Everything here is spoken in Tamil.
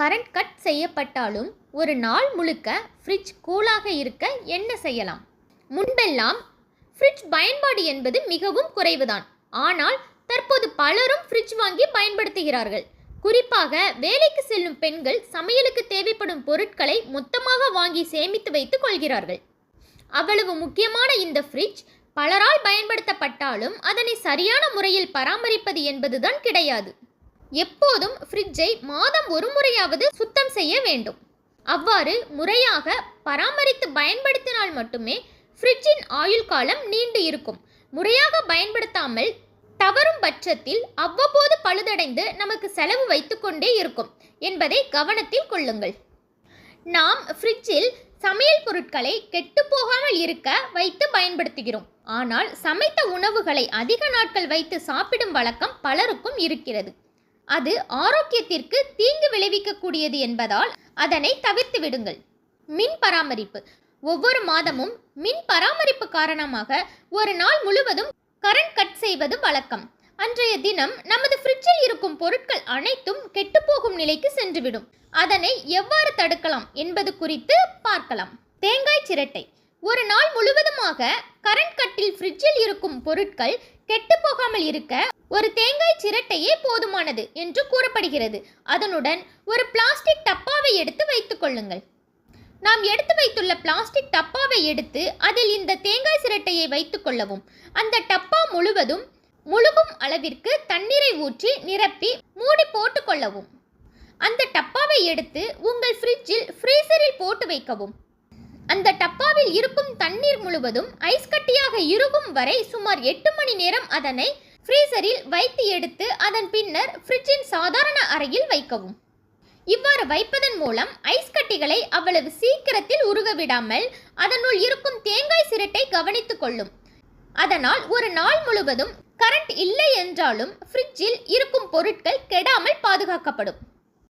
கரண்ட் கட் செய்யப்பட்டாலும் ஒரு நாள் முழுக்க ஃப்ரிட்ஜ் கூலாக இருக்க என்ன செய்யலாம்? முன்பெல்லாம் ஃப்ரிட்ஜ் பயன்பாடு என்பது மிகவும் குறைவுதான். ஆனால் தற்போது பலரும் ஃப்ரிட்ஜ் வாங்கி பயன்படுத்துகிறார்கள். குறிப்பாக வேலைக்கு செல்லும் பெண்கள் சமையலுக்கு தேவைப்படும் பொருட்களை மொத்தமாக வாங்கி சேமித்து வைத்துக் கொள்கிறார்கள். அவ்வளவு முக்கியமான இந்த ஃப்ரிட்ஜ் பலரால் பயன்படுத்தப்பட்டாலும் அதனை சரியான முறையில் பராமரிப்பது என்பதுதான் கிடையாது. எப்போதும் ஃப்ரிட்ஜை மாதம் ஒரு முறையாவது சுத்தம் செய்ய வேண்டும். அவ்வாறு முறையாக பராமரித்து பயன்படுத்தினால் மட்டுமே ஃப்ரிட்ஜின் ஆயுள் காலம் நீண்டு இருக்கும். முறையாக பயன்படுத்தாமல் தவறும் பட்சத்தில் அவ்வப்போது பழுதடைந்து நமக்கு செலவு வைத்துக்கொண்டே இருக்கும் என்பதை கவனத்தில் கொள்ளுங்கள். நாம் ஃப்ரிட்ஜில் சமையல் பொருட்களை கெட்டு போகாமல் இருக்க வைத்து பயன்படுத்துகிறோம். ஆனால் சமைத்த உணவுகளை அதிக நாட்கள் வைத்து சாப்பிடும் வழக்கம் பலருக்கும் இருக்கிறது. அது ஆரோக்கியத்திற்கு தீங்கு விளைவிக்கக்கூடியது என்பதால் அதனை தவிர்த்து விடுங்கள். மின் பராமரிப்பு. ஒவ்வொரு மாதமும் மின் பராமரிப்பு காரணமாக ஒரு நாள் முழுவதும் கரண்ட் கட் செய்வது வழக்கம். அன்றைய தினம் நமது ஃப்ரிட்ஜில் இருக்கும் பொருட்கள் அனைத்தும் கெட்டுப்போகும் நிலைக்கு சென்றுவிடும். அதனை எவ்வாறு தடுக்கலாம் என்பது குறித்து பார்க்கலாம். தேங்காய் சிரட்டை. ஒரு நாள் முழுவதுமாக கரண்ட் கட்டில் ஃப்ரிட்ஜில் இருக்கும் பொருட்கள் கெட்டு போகாமல் இருக்க ஒரு தேங்காய் சிரட்டையே போதுமானது என்று கூறப்படுகிறது. அதனுடன் ஒரு பிளாஸ்டிக் டப்பாவை எடுத்து வைத்துக் கொள்ளுங்கள். நாம் எடுத்து வைத்துள்ள பிளாஸ்டிக் டப்பாவை எடுத்து அதில் இந்த தேங்காய் சிரட்டையை வைத்துக் கொள்ளவும். அந்த டப்பா முழுவதும் முழுகும் அளவிற்கு தண்ணீரை ஊற்றி நிரப்பி மூடி போட்டுக்கொள்ளவும் அந்த டப்பாவை எடுத்து உங்கள் ஃப்ரிட்ஜில் ஃப்ரீசரில் போட்டு வைக்கவும். அந்த டப்பாவில் இருக்கும் தண்ணீர் முழுவதும் ஐஸ் கட்டியாக இருக்கும் வரை சுமார் எட்டு மணி நேரம் அதனை ஃப்ரீசரில் வைத்து எடுத்து அதன் பின்னர் ஃப்ரிட்ஜின் சாதாரண அறையில் வைக்கவும். இவ்வாறு வைப்பதன் மூலம் ஐஸ் கட்டிகளை அவ்வளவு சீக்கிரத்தில் உருக விடாமல் அதனுள் இருக்கும் தேங்காய் சிரட்டை கவனித்துக் கொள்ளும். அதனால் ஒரு நாள் முழுவதும் கரண்ட் இல்லை என்றாலும் ஃப்ரிட்ஜில் இருக்கும் பொருட்கள் கெடாமல் பாதுகாக்கப்படும்.